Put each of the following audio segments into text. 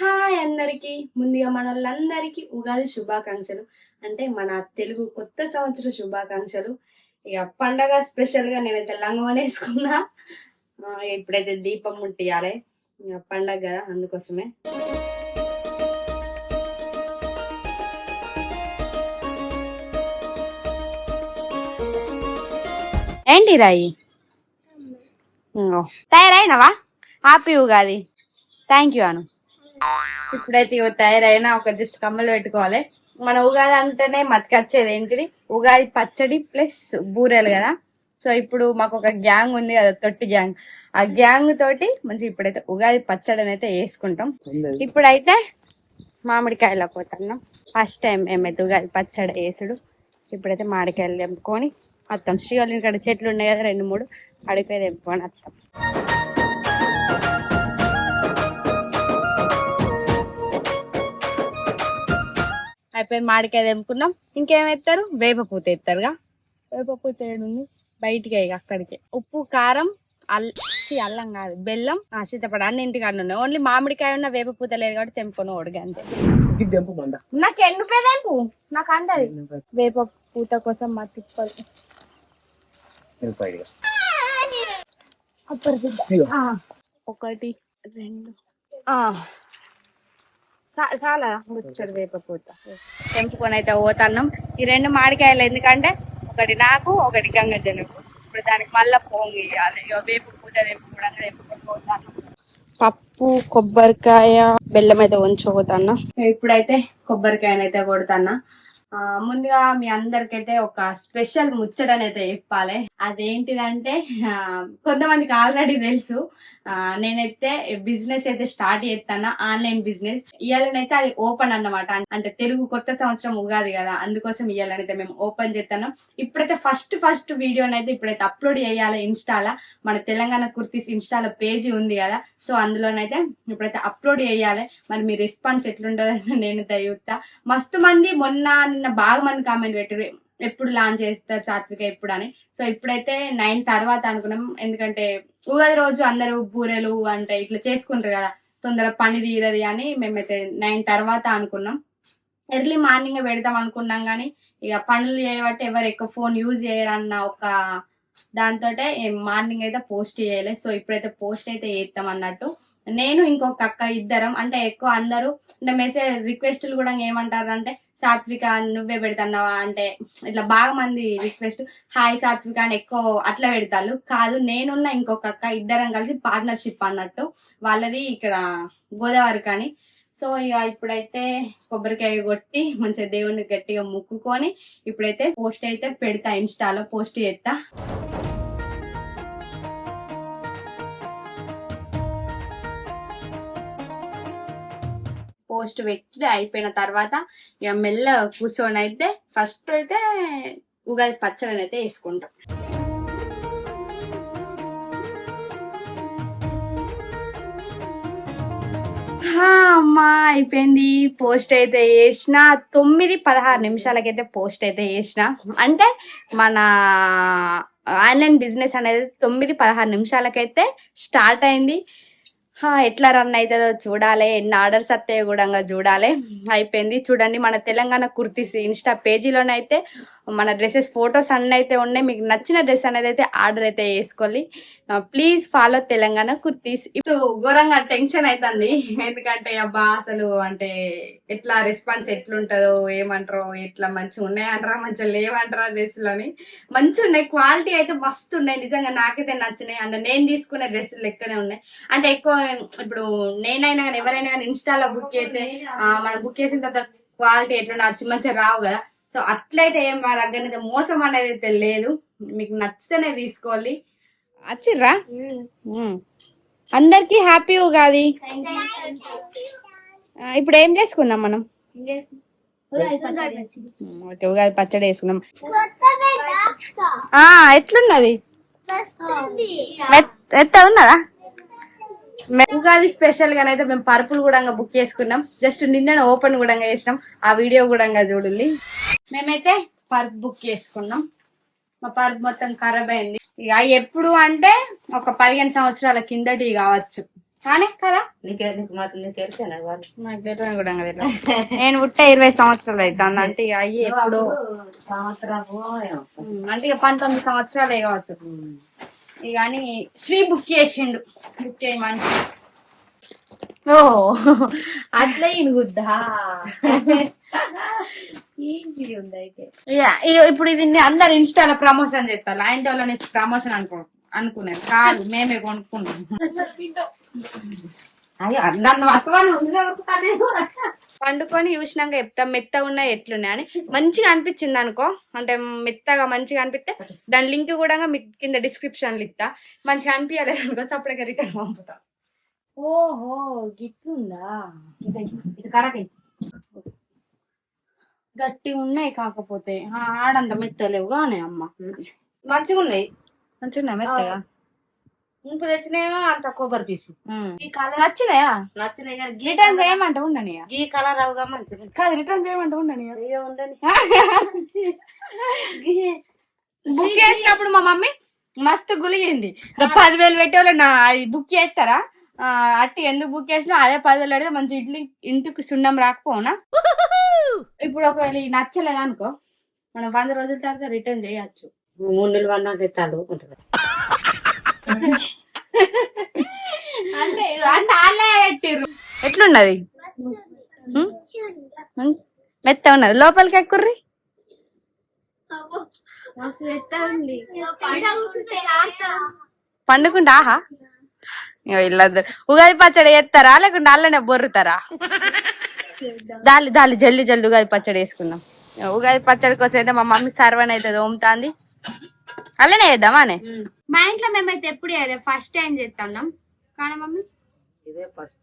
Hi అందరికి. ముందుగా మన వాళ్ళందరికీ ఉగాది శుభాకాంక్షలు. అంటే మన తెలుగు కొత్త సంవత్సర శుభాకాంక్షలు. ఇక పండగ స్పెషల్గా నేనైతే లంగం వేసుకున్నా. ఆ, ఇప్పుడైతే దీపం ముట్టియాలి. ఇక పండగ కదా అందుకోసమే. ఏంటి రాయి. తయారైనవా? Happy Ugadi. Thank you Anu. ఇప్పుడైతే ఇవి తయారైనా ఒక జస్ట్ కమ్మలు పెట్టుకోవాలి. మన ఉగాది అంటేనే మతికొచ్చేది ఏంటిది? ఉగాది పచ్చడి ప్లస్ బూరెలు కదా. సో ఇప్పుడు మాకు ఒక గ్యాంగ్ ఉంది కదా తొట్టి గ్యాంగ్. ఆ గ్యాంగ్ తోటి మంచి ఇప్పుడైతే ఉగాది పచ్చడిని అయితే వేసుకుంటాం. ఇప్పుడైతే మామిడికాయలు పోతున్నాం ఫస్ట్ టైం మేమైతే ఉగాది పచ్చడి వేసుడు ఇప్పుడైతే మామిడికాయలు తెంపుకొని వస్తాం శ్రీవల్లి ఇక్కడ చెట్లు ఉన్నాయి కదా రెండు మూడు అడిపోయి తెంపుకొని వస్తాం. అయిపోయి మామిడికాయ తెంపుకున్నాం. ఇంకేం ఎత్తారు వేప పూత ఎత్తారుగా వేప పూత ఏడుంది. బయటికి ఇక అక్కడికి. ఉప్పు కారం అల్ ఛీ, అల్లం కాదు బెల్లం. ఆ, సీతపడ అన్ని ఇంటికి ఉన్నాయి. ఓన్లీ మామిడికాయ ఉన్న వేప పూత లేదు కాబట్టి తెంపుకొని ఓడిగా అంతే నాకు ఎండు తెంపు? నాకు అందది. వేప పూత కోసం మా తిప్పలు ఒకటి రెండు. చాలా ముచ్చడు వేప పూత తెంపుకొని అయితే పోతున్నాం. ఈ రెండు మామిడికాయలు ఎందుకంటే ఒకటి నాకు ఒకటి గంగ జనుకు ఇప్పుడు దానికి మళ్ళా పోంగి ఇవ్వాలి వేప పూత తెంపుకోవడానికి తెంపుకొని పోతాను పప్పు కొబ్బరికాయ బెల్లం అయితే ఉంచుకుపోతాను ఇప్పుడైతే కొబ్బరికాయనైతే కొడతాను ఆ, ముందుగా మీ అందరికైతే ఒక స్పెషల్ ముచ్చటనైతే చెప్పాలి. అదేంటిదంటే కొంతమందికి ఆల్రెడీ తెలుసు. నేనైతే బిజినెస్ అయితే స్టార్ట్ చేస్తాను ఆన్లైన్ బిజినెస్. ఇవాళనైతే అది ఓపెన్ అన్నమాట. అంటే తెలుగు కొత్త సంవత్సరం ఉగాది కదా అందుకోసం ఇవాళనైతే మేము ఓపెన్ చేస్తాను. ఇప్పుడైతే ఫస్ట్ ఫస్ట్ వీడియోనైతే ఇప్పుడైతే అప్లోడ్ చేయాలి ఇన్స్టాలో. మన తెలంగాణ కుర్తీస్ ఇన్స్టాలో పేజీ ఉంది కదా సో అందులోనైతే ఇప్పుడైతే అప్లోడ్ చేయాలి. మరి మీ రెస్పాన్స్ ఎట్లుంటుందని నేను చూస్తా. మస్తు మంది మొన్న నిన్న బాగా మంది కామెంట్ పెట్టారు ఎప్పుడు లాంచ్ చేస్తారు సాత్విక ఎప్పుడు అని. సో ఇప్పుడైతే నైన్ తర్వాత అనుకున్నాం ఎందుకంటే ఉగాది రోజు అందరూ బూరెలు అంటే ఇట్లా చేసుకుంటారు కదా తొందర పని తీరది అని మేమైతే నైన్ తర్వాత అనుకున్నాం. ఎర్లీ మార్నింగ్ పెడదాం అనుకున్నాం కానీ ఇక పనులు చేయబట్టి ఎవరు ఎక్కువ ఫోన్ యూజ్ చేయరన్న ఒక దాంతో మార్నింగ్ అయితే పోస్ట్ చేయాలి. సో ఇప్పుడైతే పోస్ట్ అయితే చేస్తాం అన్నట్టు. నేను ఇంకొక అక్క ఇద్దరం అంటే ఎక్కువ అందరూ అంటే మెసేజ్ రిక్వెస్ట్లు కూడా ఏమంటారు అంటే సాత్విక నువ్వే పెడుతున్నావా? అంటే ఇట్లా బాగా మంది రిక్వెస్ట్ హాయ్ సాత్విక అని ఎక్కువ అట్లా పెడతారు కాదు నేనున్న ఇంకొక అక్క ఇద్దరం కలిసి పార్ట్నర్షిప్ అన్నట్టు. వాళ్ళది ఇక్కడ గోదావరి కానీ. సో ఇక ఇప్పుడైతే కొబ్బరికాయ కొట్టి మంచిగా దేవుణ్ణి గట్టిగా ముక్కుకొని ఇప్పుడైతే పోస్ట్ అయితే పెడతా ఇన్స్టాలో పోస్ట్ చేస్తా. పోస్ట్ పెట్టి అయిపోయిన తర్వాత ఇక మెల్ల కూర్చొని అయితే ఫస్ట్ అయితే ఉగాది పచ్చడి అయితే వేసుకుంటాం. అమ్మా అయిపోయింది. పోస్ట్ అయితే వేసిన. తొమ్మిది పదహారు నిమిషాలకైతే పోస్ట్ అయితే వేసిన. అంటే మన ఆన్లైన్ బిజినెస్ అనేది తొమ్మిది పదహారు నిమిషాలకైతే స్టార్ట్ అయింది. ఎట్లా రన్ అవుతుందో చూడాలి ఎన్ని ఆర్డర్స్ వస్తాయో కూడా చూడాలి. అయిపోయింది. చూడండి మన తెలంగాణ కుర్తీస్ ఇన్స్టా పేజీలోనైతే మన డ్రెస్సెస్ ఫొటోస్ అన్నీ అయితే ఉన్నాయి. మీకు నచ్చిన డ్రెస్ అనేది అయితే ఆర్డర్ అయితే వేసుకోవాలి ప్లీజ్ ఫాలో తెలంగాణ కుర్తీస్. ఇప్పుడు ఘోరంగా టెన్షన్ అవుతుంది ఎందుకంటే అబ్బా అసలు అంటే ఎట్లా రెస్పాన్స్ ఎట్లుంటుందో ఏమంటారో ఎట్లా మంచిగా ఉన్నాయంటారా మంచిగా లేవంటారా డ్రెస్సులు అని. మంచిగా ఉన్నాయి క్వాలిటీ అయితే మస్తు ఉన్నాయి. నిజంగా నాకైతే నచ్చినాయి. అంటే నేను తీసుకునే డ్రెస్సులు లెక్కనే ఉన్నాయి. అంటే ఎక్కువ ఇప్పుడు నేనైనా కానీ ఎవరైనా కానీ ఇన్స్టాలో బుక్ అయితే మనం బుక్ చేసిన తర్వాత క్వాలిటీ ఎట్లా నచ్చి మంచిగా రావు కదా. సో అట్లయితే ఏం మా దగ్గర అయితే మోసం అనేది అయితే లేదు. మీకు నచ్చితేనే తీసుకోవాలి. వచ్చిర్రా అందరికి హ్యాపీ ఉగాది. ఇప్పుడు ఏం చేసుకున్నాం మనం? ఓకే ఉగాది పచ్చడి వేసుకున్నాం. ఆ ఎట్లున్నది? ఎత్త ఉన్నదా? ఉగాది స్పెషల్గా అయితే మేము పరుపులు కూడా బుక్ చేసుకున్నాం. జస్ట్ నిన్న ఓపెన్ కూడా చేసినాం. ఆ వీడియో కూడా చూడండి. మేమైతే పరుపు బుక్ చేసుకున్నాం. మా పరుపు మొత్తం ఖరాబ్ అయింది. ఇక ఎప్పుడు అంటే ఒక పదిహేను సంవత్సరాల కిందటి కావచ్చు. కానీ కదా? నీకే తెలియదు. కూడా. నేను పుట్టే ఇరవై సంవత్సరాలు అవుతుంది అంటే ఇక అయ్యి ఎప్పుడు. అంటే ఇక పంతొమ్మిది సంవత్సరాలు కావచ్చు. ఇక అని శ్రీ బుక్ చేసిండు. చేయమని ఓ అట్లా ఇనుగుద్దా? ఈజీ ఉంది అయితే. ఇప్పుడు ఇది అందరు ఇన్స్టాలో ప్రమోషన్ చేస్తారు. ఆయన వాళ్ళని ప్రమోషన్ అనుకో అనుకున్నారు కాదు మేమే కొనుక్కుంటాం. పండుకొని చూసినాక చెప్తాం మెత్తగా ఉన్నాయి ఎట్లున్నాయి అని. మంచిగా అనిపించింది అనుకో. అంటే మెత్తగా మంచిగా అనిపిస్తే దాని లింక్ కూడా మీకు కింద డిస్క్రిప్షన్లో ఇస్తా. మంచిగా అనిపించలేదు అనుకో సపరేట్గా రిటర్న్ పంపుతా. ఓహో గిట్లుందా? ఇది గట్టి ఉన్నాయి కాకపోతే. ఆడంత మెత్తలేవు కానీ అమ్మ. మంచిగా ఉన్నాయి మంచిగా మెత్తగా ఇంపు తెచ్చినేమో అంత కొబ్బరి పీసు. ఈ కలర్ నచ్చినాయా? నచ్చినాయి కానీ గీ రిటర్న్ చేయమంటే ఉండని ఈ కలర్ అవగా కాదు రిటర్న్ చేయమంటే ఉండని ఇక ఉండని. బుక్ చేసినప్పుడు మా మమ్మీ మస్తు గులిగింది. పదివేలు పెట్టేవాళ్ళు నా అది బుక్ చేస్తారా? అట్టి ఎందుకు బుక్ చేసినా అదే పదివేలు పెడితే మంచి ఇడ్లీ ఇంటికి సున్నం రాకపోనా? ఇప్పుడు ఒకవేళ నచ్చలేదు అనుకో మనం వంద రోజుల తర్వాత రిటర్న్ చేయొచ్చు. మూడు నెలలు వన్నాక ఎత్తాలు ఉంటుంది అంటే అంటే వాళ్ళే పెట్టిర్రు. ఎట్లున్నది? మెత్త ఉన్నది. లోపలికి ఎక్కుర్రి? పండుకుంటా ఆహా. వీళ్ళందరూ ఉగాది పచ్చడి చేస్తారా? లేకుంటే అల్లనే బొర్రుతారా? దాలి దాలి జల్దీ జల్దీ ఉగాది పచ్చడి వేసుకుందాం. ఉగాది పచ్చడి కోసం అయితే మా మమ్మీ సర్వన్ అయితే తోముతాంది. అల్లనే వేద్దామా అనే? మా ఇంట్లో మేమైతే ఎప్పుడు ఫస్ట్ టైం చేస్తున్నాం? కానీ మమ్మీ? ఇదే ఫస్ట్.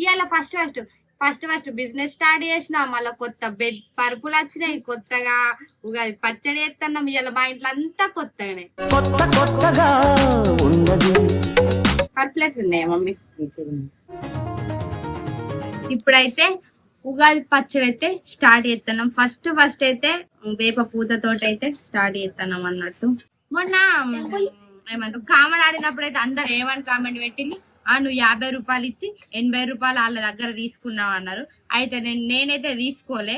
ఇవాళ first first. First first business start చేసిన. మళ్ళీ కొత్త బెడ్ పరుపులు వచ్చినాయి. కొత్తగా ఉగాది పచ్చడి చేస్తున్నాం ఇవాళ మా ఇంట్లో అంతా కొత్తగానే. పరుపులు ఎట్లున్నాయి మమ్మీ ఇప్పుడైతే ఉగాది పచ్చడి అయితే స్టార్ట్ చేస్తున్నాం. ఫస్ట్ ఫస్ట్ అయితే వేప పూతతోటి అయితే స్టార్ట్ చేస్తున్నాం అన్నట్టు. మొన్న ఏమంటారు కామెంట్ ఆడినప్పుడు అయితే అందరు ఏమని కామెంట్ పెట్టింది. ఆ నువ్వు యాభై రూపాయలు ఇచ్చి ఎనభై రూపాయలు వాళ్ళ దగ్గర తీసుకున్నావు అన్నారు. అయితే నేను నేనైతే తీసుకోలే.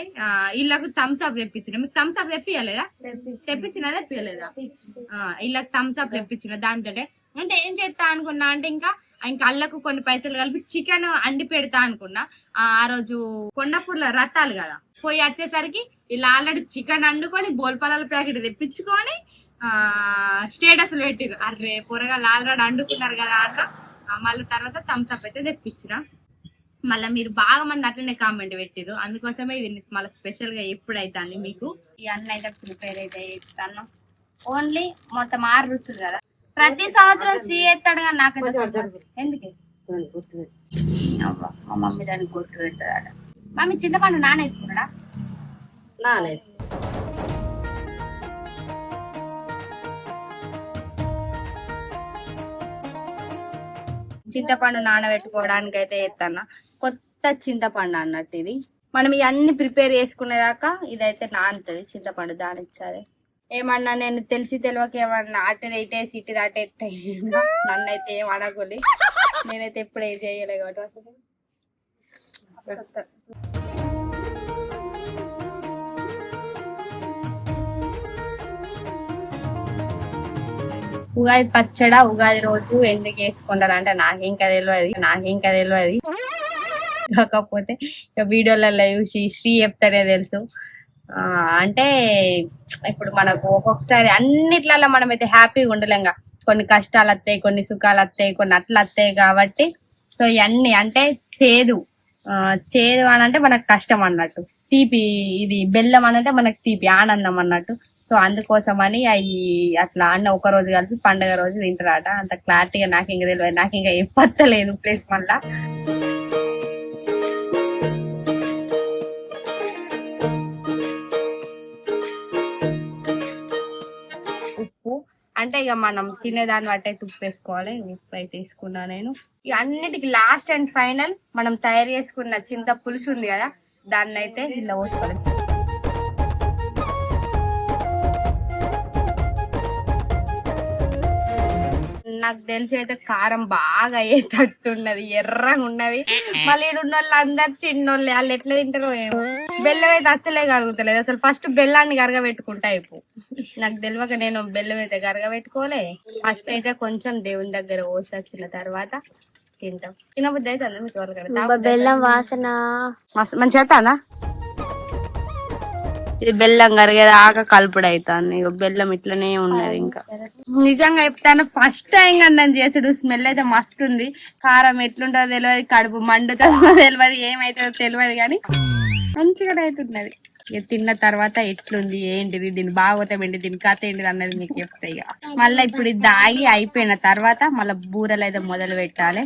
వీళ్ళకు థమ్స్ అప్ తెప్పించిన. మీకు థమ్స్ అప్ తెప్పియలేదా? తెప్పించినా. తెప్పియలేదా? ఆ, వీళ్ళకి థమ్స్ అప్ తెప్పించిన దాంతో అంటే ఏం చేస్తా అనుకున్నా అంటే ఇంకా ఇంకా అల్లకు కొన్ని పైసలు కలిపి చికెన్ అండి పెడతా అనుకున్నా. ఆ ఆ రోజు కొండపూర్లో రథాలు కదా. పోయి వచ్చేసరికి వీళ్ళు ఆల్రెడీ చికెన్ వండుకొని బోల్పలాల ప్యాకెట్ తెప్పించుకొని ఆ స్టేటస్ పెట్టిరు అర్రే పొరగాలు ఆల్రెడీ వండుకున్నారు కదా అన్న. మళ్ళీ తర్వాత థమ్స్ అప్ అయితే తెప్పించిన. మళ్ళీ మీరు బాగా మంది అట్లనే కామెంట్ పెట్టిరు అందుకోసమే ఇది మళ్ళీ స్పెషల్గా ఎప్పుడైతే అండి మీకు. ఈ అన్న అయితే ప్రిపేర్ అయితే ఇస్తాను ఓన్లీ మొత్తం ఆరు రుచులు కదా. ప్రతి సంవత్సరం శ్రీ ఎత్తాడు కానీ నాకైతే అసలు ఎందుకే? మా మమ్మీ దానికి కొట్టు మమ్మీ చింతపండు నానేసుకున్నాడా? నానే చింతపండు నానబెట్టుకోవడానికి అయితే ఎత్తన్న. కొత్త చింతపండు అన్నట్టు ఇది. మనం ఇవన్నీ ప్రిపేర్ చేసుకునేదాకా ఇదైతే నానుతుంది. చింతపండు దానిచ్చాలి. ఏమన్నా నేను తెలిసి తెలియక ఏమన్నా అటు ఇటేసి ఇటు అటు నన్ను అయితే ఏం అడగలి. నేనైతే ఎప్పుడు ఏం చేయలే కాబట్టి అసలు. ఉగాది పచ్చడ ఉగాది రోజు ఎందుకు వేసుకుంటారు అంటే నాకింకా తెలియదు. నాకింకా తెలియదు. కాకపోతే ఇక వీడియోలలో చూసి శ్రీ చెప్తానే తెలుసు. అంటే ఇప్పుడు మనకు ఒక్కొక్కసారి అన్నిట్లలో మనం అయితే హ్యాపీగా ఉండలేం కొన్ని కష్టాలు వస్తాయి కొన్ని సుఖాలు వస్తాయి కొన్ని అట్లా వస్తాయి కాబట్టి సో ఇవన్నీ అంటే చేదు. ఆ, చేదు అని అంటే మనకు కష్టం అన్నట్టు. తీపి ఇది బెల్లం అని అంటే మనకు తీపి ఆనందం అన్నట్టు. సో అందుకోసం అని అవి అట్లా అన్న ఒక రోజు కలిసి పండగ రోజు తింటారట. అంత క్లారిటీగా నాకు ఇంకా తెలియదు నాకు ఇంకా ఏ పత్తలేదు ప్లేస్ మళ్ళా. ఇక మనం తినేదాన్ని బట్టి అయితే ఉప్పు వేసుకోవాలి ఉప్పు అయితే వేసుకున్నా నేను. ఇక అన్నిటికి లాస్ట్ అండ్ ఫైనల్ మనం తయారు చేసుకున్న చింత పులుసు ఉంది కదా దాన్ని అయితే ఇలా పోసుకోవాలి. నాకు తెలిసి అయితే కారం బాగా అయ్యేటట్టున్నది ఎర్రగా ఉన్నది. మళ్ళీ ఈడ ఉన్న వాళ్ళు అందరు చిన్నోళ్ళే వాళ్ళు ఎట్లా తింటారో ఏమో. బెల్లం అయితే అస్సలే కరుగుతలేదు అసలు ఫస్ట్ బెల్లాన్ని కరగబెట్టుకుంటా అయిపో. నాకు తెలియక నేను బెల్లం అయితే కరగబెట్టుకోలే. ఫస్ట్ అయితే కొంచెం దేవుని దగ్గర పోసి వచ్చిన తర్వాత తింటాం. తినబుద్ధి అయితే అందరం మీకు వాళ్ళకి బెల్లం వాసన. మంచి చేస్తానా ఇది బెల్లం కరిగేదాకా కలుపుడు అవుతాను ఇక బెల్లం ఇట్లనే ఉన్నది ఇంకా. నిజంగా చెప్తాను ఫస్ట్ టైం కదా నేను చేసుడు స్మెల్ అయితే మస్తు ఉంది. కారం ఎట్లుంటుందో తెలియదు కడుపు మండుతుందో తెలియదు ఏమైతుందో తెలియదు కానీ మంచిగా అవుతున్నది తిన్న తర్వాత ఎట్లుంది ఏంటిది దీని బాగోతాం ఏంటి దీని కథ ఏంటిది అన్నది మీకు చెప్తా ఇక. మళ్ళీ ఇప్పుడు ఇది దాగి అయిపోయిన తర్వాత మళ్ళీ బూరలు అయితే మొదలు పెట్టాలి.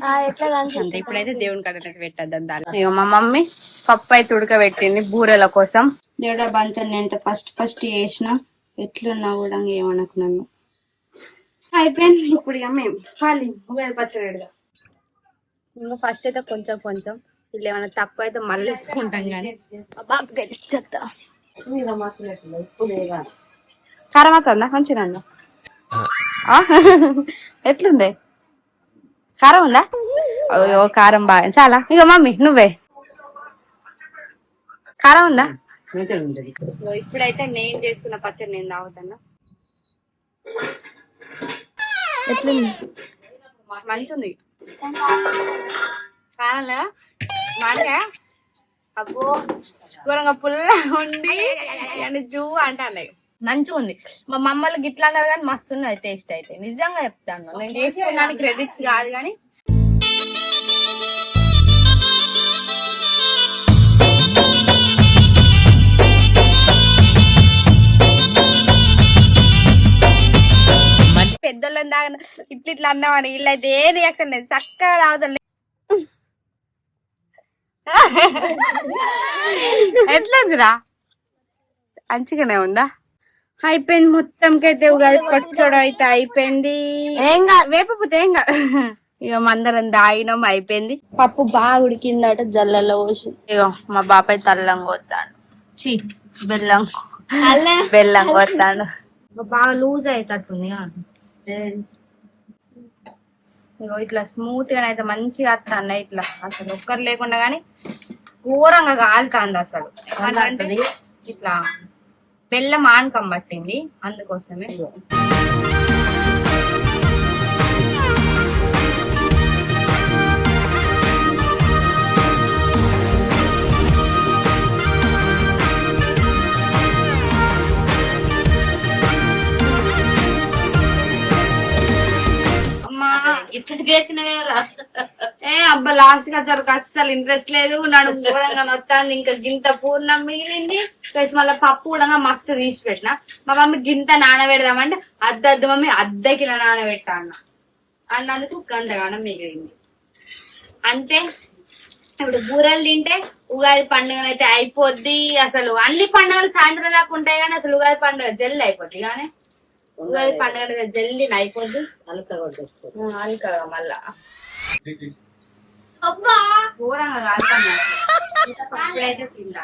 అంతే ఇప్పుడైతే దేవుని కడకి పెట్టద్దాం దాన్ని. ఇక మా మమ్మీ పప్పు అయితే ఉడకబెట్టింది బూరెల కోసం. దేవుడ బంచం నేను ఫస్ట్ ఫస్ట్ చేసిన. ఎట్లున్నా కూడా ఏమనకు నన్ను అయిపోయింది ఇప్పుడు ఇక మేము. ఖాళీ ఉగాది పచ్చడి ఫస్ట్ అయితే కొంచెం కొంచెం. ఇల్లు ఏమైనా తక్కువ అయితే మళ్ళీ వేసుకుంటాం. కానీ బాబు గడిచేద్దా మీద మాత్రం ఎట్లా ఇప్పుడు లేదా కారం అవుతుందా? మంచిగా ఉందా? ఆ? ఎట్లుంది? కారం ఉందా? అయ్యో కారం బాగా చాలా. ఇక మమ్మీ నువ్వే. కారం ఉందా? ఇప్పుడైతే నేను చేసుకున్న పచ్చడి నేను తాగుతాను? ఎట్లుంది? మంచిది కావాలా మాడగా అబ్బో. ఘోరంగా పుల్ల ఉండి అని జూ అంటాను మంచిగా ఉంది. మా మమ్మల్ని గిట్లా అన్నారు కానీ మస్తు ఉన్నది టేస్ట్ అయితే. నిజంగా చెప్తాను. నేను చేసుకున్నాను క్రెడిట్స్ కాదు కానీ. పెద్దోళ్ళని తాగిన ఇట్లా ఇట్లా అన్నామని. వీళ్ళు అయితే ఏ రియాక్షన్ లేదు. చక్కగా తాగుతాను ఎట్లుందిరా? మంచిగానే ఉందా? అయిపోయింది మొత్తంకైతే ఉగాది పచ్చడి అయితే అయిపోయింది. ఏం కాదు వేపపోతే ఏం కాదు ఇక మందరం దాగినాం అయిపోయింది. పప్పు బాగా ఉడికిందట జల్లలో పోసి. ఇక మా బాబాయ్ తల్లం కొత్తాడు. చి బెల్లం. బెల్లం కొత్తాడు. బాగా లూజ్ అవుతట్టుంది ఇగో ఇట్లా స్మూత్గా అయితే మంచిగా వస్తాను ఇట్లా. అసలు ఒక్కరు లేకుండా గానీ ఘోరంగా కాలుతాంది అసలు. ఇట్లా బెల్లం ఆనకం పట్టింది అందుకోసమే. ఏ అబ్బా లాస్ట్గా జరకు అస్సలు ఇంట్రెస్ట్ లేదు. నడు ఘోరంగా ఇంకా గింత పూర్ణం మిగిలింది. ప్లస్ మళ్ళీ పప్పు కూడా మస్తు తీసి పెట్టిన. మా మమ్మీ గింత నానబెడదామంటే అద్దద్దు మమ్మీ అద్దకి నానబెట్టా అన్న. అన్నందుకు గంటగానం మిగిలింది. అంతే ఇప్పుడు బూరెలు తింటే ఉగాది పండుగ అయితే అయిపోద్ది. అసలు అన్ని పండుగలు సాయంత్రం దాకా ఉంటాయి కానీ అసలు ఉగాది పండుగ జల్లు అయిపోద్ది కానీ ఉగాది పండుగ జల్దీ అయిపోద్ది. అలక కొట్టేసుకో అల్కగా మళ్ళా. అబ్బా! ఘోరంగా కాల్తాను ఇప్పుడైతే తింటా.